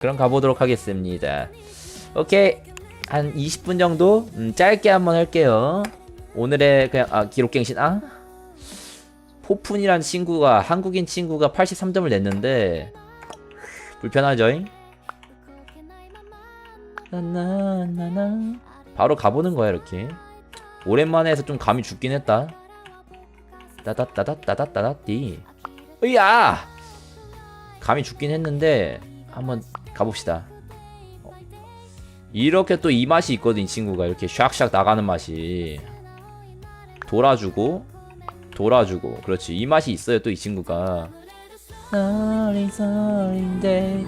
그럼 가보도록 하겠습니다. 오케이. 한 20분 정도? 음, 짧게 한번 할게요. 오늘의 그냥, 아, 기록갱신, 아? 포푼이란 친구가, 한국인 친구가 83점을 냈는데, 불편하죠잉? 바로 가보는 거야, 이렇게. 오랜만에 해서 좀 감이 죽긴 했다. 따다따다따다따다띠. 으야! 감이 죽긴 했는데, 한번 가봅시다. 어. 이렇게 또 이 맛이 있거든, 이 친구가. 이렇게 샥샥 나가는 맛이. 돌아주고, 돌아주고. 그렇지. 이 맛이 있어요, 또 이 친구가. 나리 서린데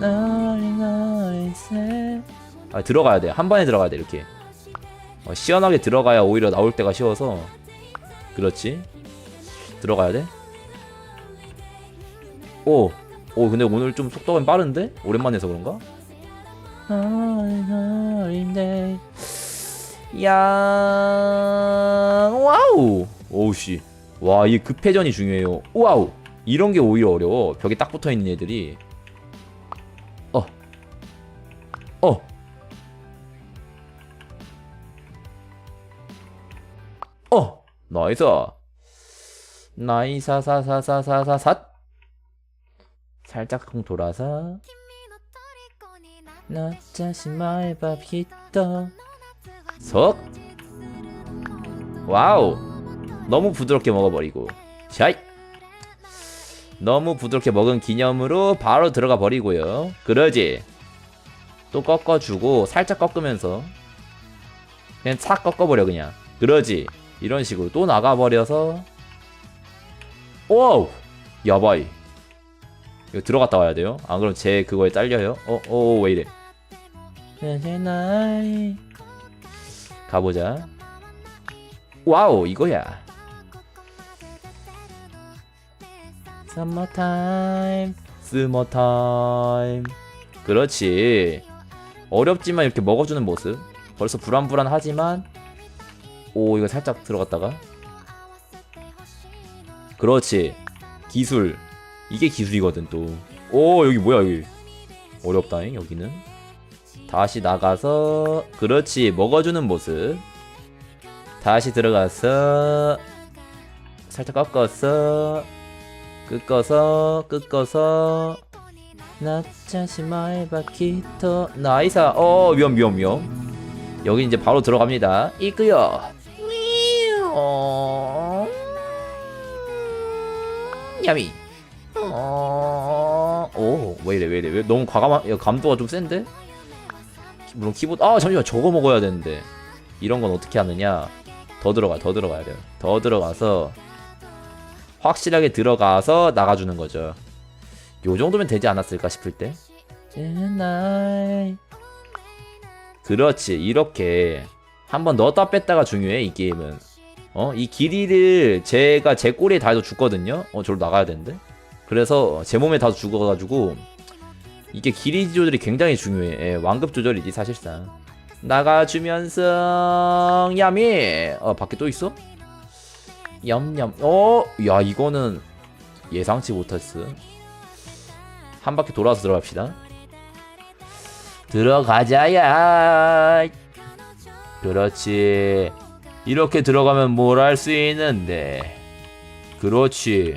나리 새 아, 들어가야 돼. 한 번에 들어가야 돼, 이렇게. 어, 시원하게 들어가야 오히려 나올 때가 쉬워서. 그렇지. 들어가야 돼. 오, 오, 근데 오늘 좀 속도가 빠른데? 오랜만에 해서 그런가? 야 와우. 오우씨. 와 이 급회전이 중요해요. 와우. 이런 게 오히려 어려워. 벽에 딱 붙어 있는 애들이. 어. 어. 어. 나이스. 나이사사사사사사삿 살짝 콩 돌아서 나 자신만의 밥 히터 석 와우. 너무 부드럽게 먹어버리고. 샤이. 너무 부드럽게 먹은 기념으로 바로 들어가 버리고요. 그러지. 또 꺾어주고 살짝 꺾으면서 그냥 싹 꺾어버려 그냥. 그러지. 이런 식으로 또 나가버려서. 오우. 야바이 이거 들어갔다 와야 돼요 안 그럼 제 그거에 딸려요 어? 어, 왜 이래 가보자. 와우, 이거야. Summertime, Summertime. 그렇지. 어렵지만 이렇게 먹어주는 모습. 벌써 불안불안하지만, 오, 이거 살짝 들어갔다가. 그렇지. 기술. 이게 기술이거든, 또. 오, 여기 뭐야, 여기. 어렵다잉, 여기는. 다시 나가서 그렇지 먹어주는 모습. 다시 들어가서 살짝 꺾어서 끄꺼서 끄꺼서. 나 자신만의 바퀴터. 나이사 어 위험 위험 위험. 여기 이제 바로 들어갑니다. 이끄요 야미 어, 오 왜 이래 왜 이래 왜 너무 과감한 야, 감도가 좀 센데? 물론 키보드 아 잠시만 저거 먹어야 되는데. 이런 건 어떻게 하느냐? 더 들어가 더 들어가야 돼요. 더 들어가서 확실하게 들어가서 나가주는 거죠. 요 정도면 되지 않았을까 싶을 때? 그렇지 이렇게 한번 넣었다 뺐다가 중요해 이 게임은. 어 이 길이를 제가 제 꼬리에 닿아도 죽거든요? 어 저로 나가야 되는데 그래서 제 몸에 닿아도 죽어가지고 이게 길이 조절이 굉장히 중요해. 예, 완급 조절이지 사실상. 나가주면서 야미. 어 밖에 또 있어? 얌얌. 어, 야 이거는 예상치 못했어. 한 바퀴 돌아서 들어갑시다. 들어가자야. 그렇지. 이렇게 들어가면 뭘 할 수 있는데. 그렇지.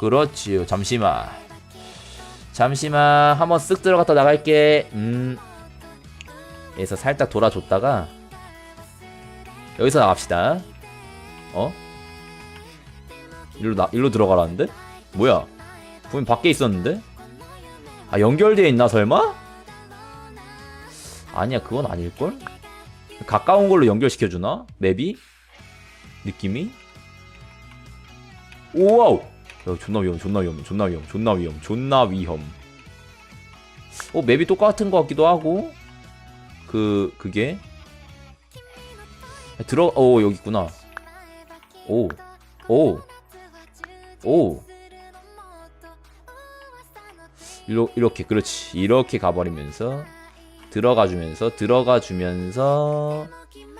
그렇지. 잠시만. 잠시만 한번 쓱 들어갔다 나갈게 음 여기서 살짝 돌아줬다가 여기서 나갑시다 어? 일로 나 일로 들어가라는데? 뭐야 분명 밖에 있었는데? 아 연결되어 있나 설마? 아니야 그건 아닐걸? 가까운 걸로 연결시켜주나? 맵이? 느낌이? 오와우 야, 존나 위험, 존나 위험, 존나 위험, 존나 위험, 존나 위험. 어, 맵이 똑같은 것 같기도 하고. 그, 그게. 들어, 어, 여기 있구나. 오, 오, 오. 이러, 이렇게, 그렇지. 이렇게 가버리면서. 들어가주면서, 들어가주면서.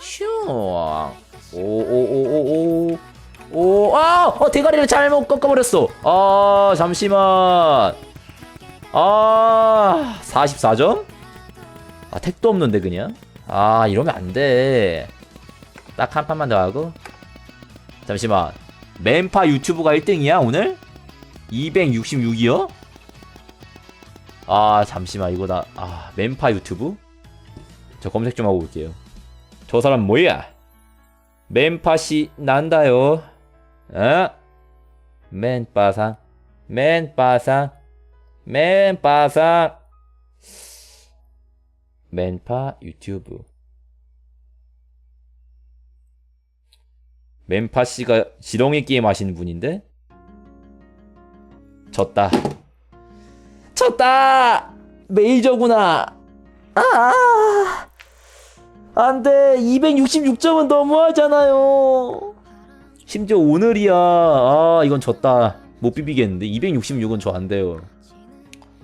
슈. 오, 오, 오, 오, 오. 오, 아! 어, 대가리를 잘못 꺾어버렸어. 아, 잠시만. 아 44점? 아 택도 없는데 그냥 아 이러면 안 돼 딱 한 판만 더 하고 잠시만 맨파 유튜브가 1등이야 오늘? 266이요? 아 잠시만 이거 나 아 맨파 유튜브? 저 검색 좀 하고 올게요 저 사람 뭐야? 맨파씨 난다요 어? 맨파상 맨파상 맨파상. 맨파 유튜브. 맨파 씨가 지렁이 게임 하시는 분인데? 졌다. 졌다! 메이저구나. 아! 안돼. 266점은 너무하잖아요 심지어 오늘이야 아 이건 졌다 못 비비겠는데 266은 저 안 돼요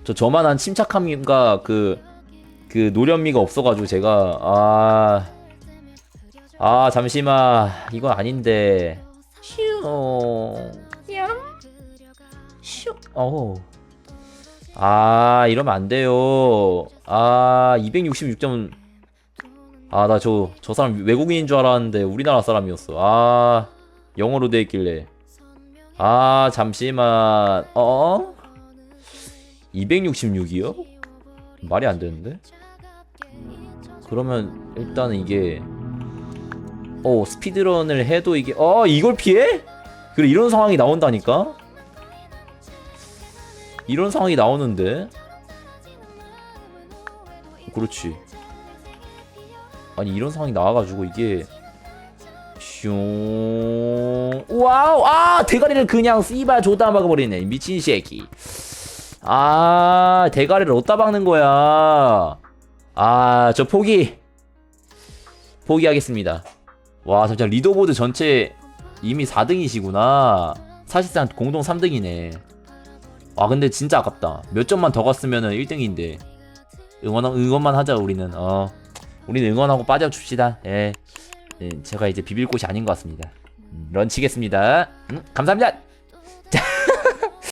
저 저만한 침착함과 그, 그 노련미가 없어가지고 제가, 아, 아, 잠시만. 이거 아닌데. 슈, 슈, 어우. 아, 이러면 안 돼요. 아, 266점. 아, 나 저, 저 사람 외국인인 줄 알았는데 우리나라 사람이었어. 아, 영어로 돼 있길래. 아, 잠시만. 어? 266이요? 말이 안 되는데? 그러면 일단은 이게 어 스피드런을 해도 이게 어 이걸 피해? 그래 이런 상황이 나온다니까? 이런 상황이 나오는데 그렇지 아니 이런 상황이 나와가지고 이게 슝 와우 아 대가리를 그냥 씨발 조다 막아버리네 미친 새끼. 아 대가리를 어디다 박는 거야? 아 저 포기. 포기하겠습니다. 와 진짜 리더보드 전체 이미 4등이시구나. 사실상 공동 3등이네. 와 근데 진짜 아깝다. 몇 점만 더 갔으면은 1등인데. 응원 응원만 하자 우리는. 어. 우리는 응원하고 빠져줍시다. 예 예, 제가 이제 비빌 곳이 아닌 것 같습니다. 음, 런치겠습니다. 음, 감사합니다